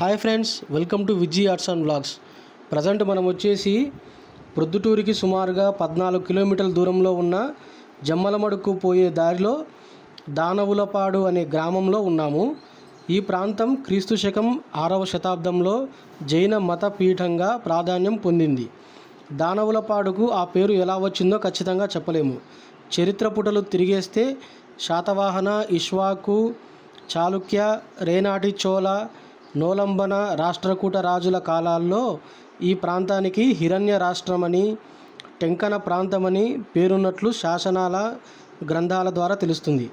Hi friends welcome to Viji arts and blogs present మనం వచ్చేసి ప్రొద్దుటూరికి సుమారుగా పద్నాలుగు కిలోమీటర్ల దూరంలో ఉన్న జమ్మలమడుకు పోయే దారిలో దానవులపాడు అనే గ్రామంలో ఉన్నాము. ఈ ప్రాంతం క్రీస్తు శకం ఆరవ శతాబ్దంలో జైన మత పీఠంగా ప్రాధాన్యం పొందింది. దానవులపాడుకు ఆ పేరు ఎలా వచ్చిందో ఖచ్చితంగా చెప్పలేము. చరిత్ర పుటలు తిరిగేస్తే శాతవాహన ఇష్వాకు చాళుక్య రేనాటి చోళ నోలంబన రాష్ట్రకూట రాజుల కాలాల్లో ఈ ప్రాంతానికి హిరణ్య రాష్ట్రమని టెంకన ప్రాంతమని పేరున్నట్లు శాసనాల గ్రంథాల ద్వారా తెలుస్తుంది.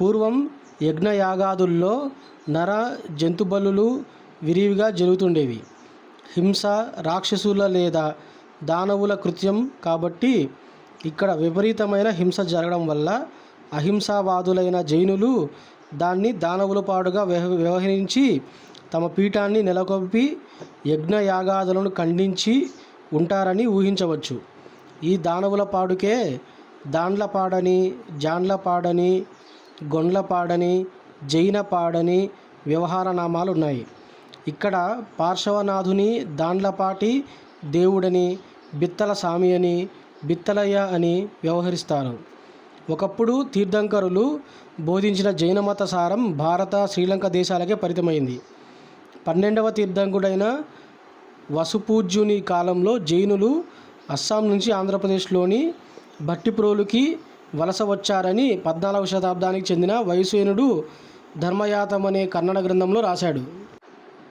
పూర్వం యజ్ఞయాగాదుల్లో నర జంతు విరివిగా జరుగుతుండేవి. హింస రాక్షసుల లేదా దానవుల కృత్యం కాబట్టి ఇక్కడ విపరీతమైన హింస జరగడం వల్ల అహింసావాదులైన జైనులు దాన్ని దానవుల పాడుగా వ్యవహరించి తమ పీఠాన్ని నెలకొల్పి యజ్ఞయాగాదులను ఖండించి ఉంటారని ఊహించవచ్చు. ఈ దానవుల పాడుకే దాండ్లపాడని జాండ్లపాడని గొండ్లపాడని జైనపాడని వ్యవహార నామాలు ఉన్నాయి. ఇక్కడ పార్శ్వనాథుని దాండ్లపాటి దేవుడని బిత్తల స్వామి అని బిత్తలయ్య అని వ్యవహరిస్తారు. ఒకప్పుడు తీర్థంకరులు బోధించిన జైనమత సారం భారత శ్రీలంక దేశాలకే పరితమైంది పన్నెండవ తీర్థంకుడైన వసుపూజ్యుని కాలంలో జైనులు అస్సాం నుంచి ఆంధ్రప్రదేశ్లోని భట్టిప్రోలుకి వలస వచ్చారని పద్నాలుగవ శతాబ్దానికి చెందిన వయసేనుడు ధర్మయాతం అనే కన్నడ గ్రంథంలో రాశాడు.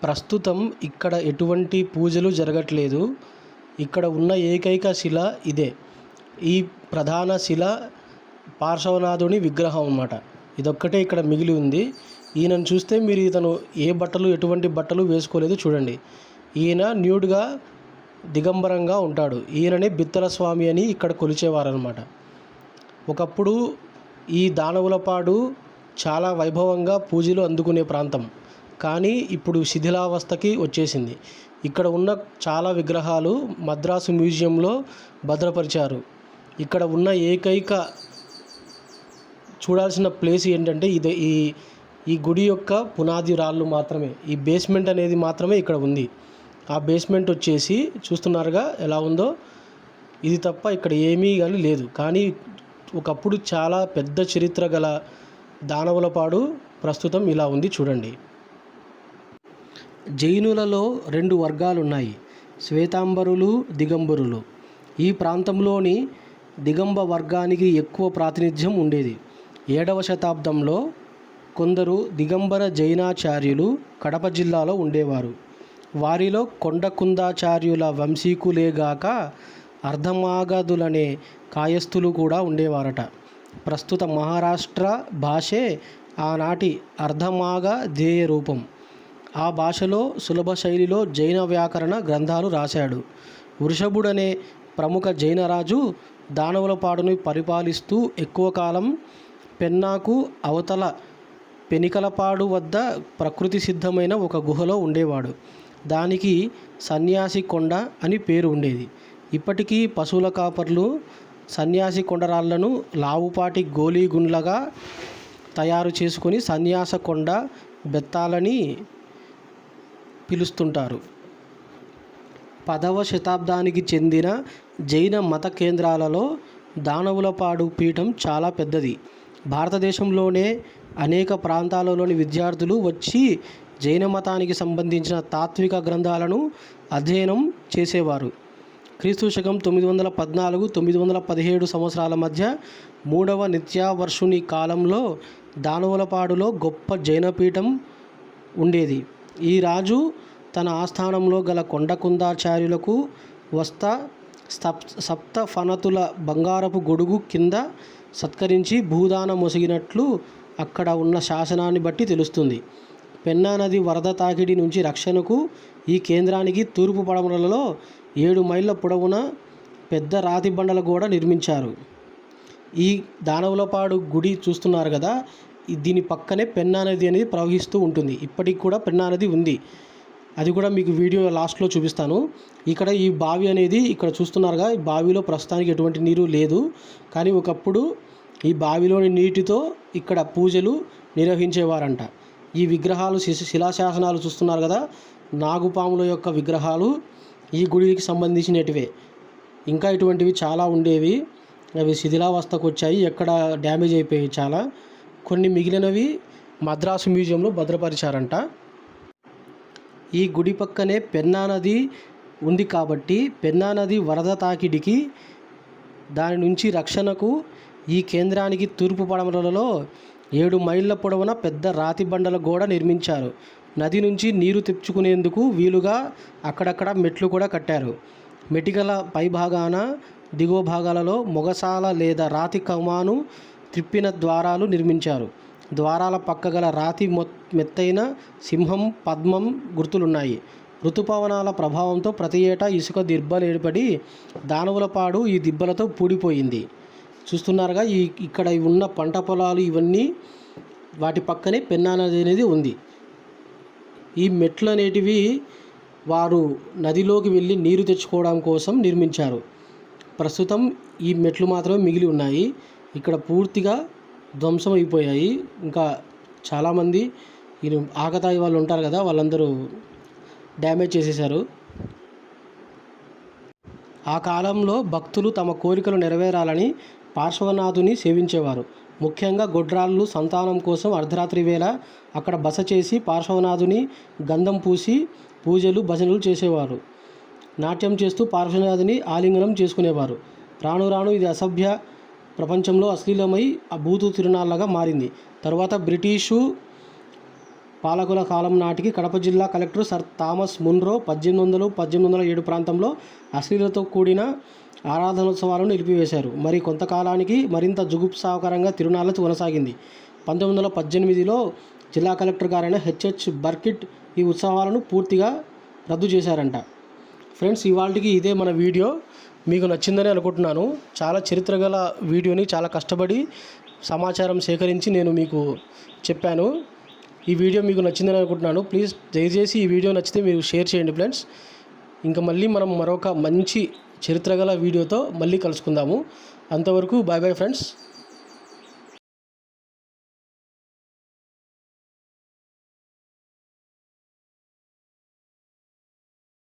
ప్రస్తుతం ఇక్కడ ఎటువంటి పూజలు జరగట్లేదు. ఇక్కడ ఉన్న ఏకైక శిల ఇదే. ఈ ప్రధాన శిల పార్శ్వనాథుని విగ్రహం అన్నమాట. ఇదొక్కటే ఇక్కడ మిగిలి ఉంది. ఈయనను చూస్తే మీరు ఇతను ఏ బట్టలు ఎటువంటి బట్టలు వేసుకోలేదు చూడండి. ఈయన న్యూడ్గా దిగంబరంగా ఉంటాడు. ఈయననే బిత్తల స్వామి అని ఇక్కడ కొలిచేవారనమాట ఒకప్పుడు ఈ దానవులపాడు చాలా వైభవంగా పూజలు అందుకునే ప్రాంతం. కానీ ఇప్పుడు శిథిలావస్థకి వచ్చేసింది. ఇక్కడ ఉన్న చాలా విగ్రహాలు మద్రాసు మ్యూజియంలో భద్రపరిచారు. ఇక్కడ ఉన్న ఏకైక చూడాల్సిన ప్లేస్ ఏంటంటే ఇది ఈ ఈ గుడి యొక్క పునాది రాళ్ళు మాత్రమే ఈ బేస్మెంట్ అనేది మాత్రమే ఇక్కడ ఉంది. ఆ బేస్మెంట్ వచ్చేసి చూస్తున్నారుగా ఎలా ఉందో? ఇది తప్ప ఇక్కడ ఏమీ కానీ లేదు. కానీ ఒకప్పుడు చాలా పెద్ద చరిత్ర గల దానవులపాడు ప్రస్తుతం ఇలా ఉంది చూడండి. జైనులలో రెండు వర్గాలు ఉన్నాయి శ్వేతాంబరులు దిగంబరులు. ఈ ప్రాంతంలోని దిగంబ వర్గానికి ఎక్కువ ప్రాతినిధ్యం ఉండేది. ఏడవ శతాబ్దంలో కొందరు దిగంబర జైనాచార్యులు కడప జిల్లాలో ఉండేవారు. వారిలో కొండకుందాచార్యుల వంశీకులేగాక అర్ధమాగధులనే కాయస్థులు కూడా ఉండేవారట. ప్రస్తుత మహారాష్ట్ర భాషే ఆనాటి అర్ధమాగ ధ్యేయ రూపం. ఆ భాషలో సులభ శైలిలో జైన వ్యాకరణ గ్రంథాలు రాశాడు. వృషభుడనే ప్రముఖ జైనరాజు దానవులపాడును పరిపాలిస్తూ ఎక్కువ కాలం పెన్నాకు అవతల పెనికలపాడు వద్ద ప్రకృతి సిద్ధమైన ఒక గుహలో ఉండేవాడు. దానికి సన్యాసి కొండ అని పేరు ఉండేది. ఇప్పటికీ పశువుల కాపర్లు సన్యాసి కొండరాళ్ళను లావుపాటి గోలీగుండ్లగా తయారు చేసుకుని సన్యాస కొండ బెత్తాలని పిలుస్తుంటారు. పదవ శతాబ్దానికి చెందిన జైన మత కేంద్రాలలో దానవులపాడు పీఠం చాలా పెద్దది. భారతదేశంలోనే అనేక ప్రాంతాలలోని విద్యార్థులు వచ్చి జైన మతానికి సంబంధించిన తాత్విక గ్రంథాలను అధ్యయనం చేసేవారు. క్రీస్తు శకం తొమ్మిది వందల పద్నాలుగు తొమ్మిది వందల పదిహేడు సంవత్సరాల మధ్య మూడవ నిత్యావర్షుని కాలంలో దానవులపాడులో గొప్ప జైనపీఠం ఉండేది. ఈ రాజు తన ఆస్థానంలో గల కొండకుందాచార్యులకు వస్త సప్ సప్త ఫనతుల బంగారపు గొడుగు కింద సత్కరించి భూదాన మొసిగినట్లు అక్కడ ఉన్న శాసనాన్ని బట్టి తెలుస్తుంది. పెన్నా నది వరద తాకిడి నుంచి రక్షణకు ఈ కేంద్రానికి తూర్పు పడమరలలో ఏడు మైళ్ళ పొడవున పెద్ద రాతి బండలు కూడా నిర్మించారు. ఈ దానవులపాడు గుడి చూస్తున్నారు కదా దీని పక్కనే పెన్నా నది అనేది ప్రవహిస్తూ ఉంటుంది. ఇప్పటికి కూడా పెన్నా నది ఉంది. అది కూడా మీకు వీడియో లాస్ట్లో చూపిస్తాను. ఇక్కడ ఈ బావి అనేది ఇక్కడ చూస్తున్నారుగా ఈ బావిలో ప్రస్తుతానికి ఎటువంటి నీరు లేదు. కానీ ఒకప్పుడు ఈ బావిలోని నీటితో ఇక్కడ పూజలు నిర్వహించేవారంట. ఈ విగ్రహాలు శిలాశాసనాలు చూస్తున్నారు కదా నాగుపాముల యొక్క విగ్రహాలు ఈ గుడికి సంబంధించినటివే. ఇంకా ఇటువంటివి చాలా ఉండేవి. అవి శిథిలావస్థకు వచ్చాయి ఎక్కడ డ్యామేజ్ అయిపోయాయి చాలా. కొన్ని మిగిలినవి మద్రాసు మ్యూజియంలో భద్రపరిచారంట. ఈ గుడి పక్కనే పెన్నా నది ఉంది కాబట్టి పెన్నా నది వరద తాకిడికి దాని నుంచి రక్షణకు ఈ కేంద్రానికి తూర్పు పడమలలో ఏడు మైళ్ళ పొడవున పెద్ద రాతి బండల గోడ నిర్మించారు. నది నుంచి నీరు తెచ్చుకునేందుకు వీలుగా అక్కడక్కడ మెట్లు కూడా కట్టారు. మెటికల పై భాగాన దిగువ భాగాలలో మొగసాల లేదా రాతి కమాను త్రిప్పిన ద్వారాలు నిర్మించారు. ద్వారాల పక్క గల రాతి మొ మెత్తైన సింహం పద్మం గుర్తులున్నాయి. ఋతుపవనాల ప్రభావంతో ప్రతి ఏటా ఇసుక దిబ్బలు ఏర్పడి దానవులపాడు ఈ దిబ్బలతో పూడిపోయింది. చూస్తున్నారుగా ఈ ఇక్కడ ఉన్న పంట పొలాలు ఇవన్నీ వాటి పక్కనే పెన్నా నది అనేది ఉంది. ఈ మెట్లు అనేటివి వారు నదిలోకి వెళ్ళి నీరు తెచ్చుకోవడం కోసం నిర్మించారు. ప్రస్తుతం ఈ మెట్లు మాత్రమే మిగిలి ఉన్నాయి. ఇక్కడ పూర్తిగా ధ్వంసం అయిపోయాయి ఇంకా చాలామంది ఈ ఆకతాయి వాళ్ళు ఉంటారు కదా వాళ్ళందరూ డ్యామేజ్ చేసేశారు. ఆ కాలంలో భక్తులు తమ కోరికలు నెరవేరాలని పార్శ్వనాథుని సేవించేవారు. ముఖ్యంగా గొడ్రాళ్ళు సంతానం కోసం అర్ధరాత్రి వేళ అక్కడ బస చేసి పార్శ్వనాథుని గంధం పూసి పూజలు భజనలు చేసేవారు. నాట్యం చేస్తూ పార్శ్వనాథుని ఆలింగనం చేసుకునేవారు. రాను రాను ఇది అసభ్య ప్రపంచంలో అశ్లీలమై ఆ బూతు తిరునాళ్ళగా మారింది. తర్వాత బ్రిటిషు పాలకుల కాలం నాటికి కడప జిల్లా కలెక్టర్ సర్ థామస్ మున్రో పద్దెనిమిది వందలు పద్దెనిమిది వందల ఏడు ప్రాంతంలో అశ్లీలతో కూడిన ఆరాధనోత్సవాలను నిలిపివేశారు. మరి కొంతకాలానికి మరింత జుగుప్సాకరంగా తిరునాళ్ళ కొనసాగింది. పంతొమ్మిది వందల పద్దెనిమిదిలో జిల్లా కలెక్టర్ గారైన హెచ్హెచ్ బర్కిట్ ఈ ఉత్సవాలను పూర్తిగా రద్దు చేశారంట. ఫ్రెండ్స్ ఇవాళకి ఇదే మన వీడియో. మీకు నచ్చిందని అనుకుంటున్నాను. చాలా చరిత్ర గల వీడియోని చాలా కష్టపడి సమాచారం సేకరించి నేను మీకు చెప్పాను. ఈ వీడియో మీకు నచ్చిందని అనుకుంటున్నాను. ప్లీజ్ దయచేసి ఈ వీడియో నచ్చితే మీరు షేర్ చేయండి ఫ్రెండ్స్. ఇంకా మళ్ళీ మనం మరొక మంచి చరిత్ర గల వీడియోతో మళ్ళీ కలుసుకుందాము. అంతవరకు బాయ్ బాయ్ ఫ్రెండ్స్.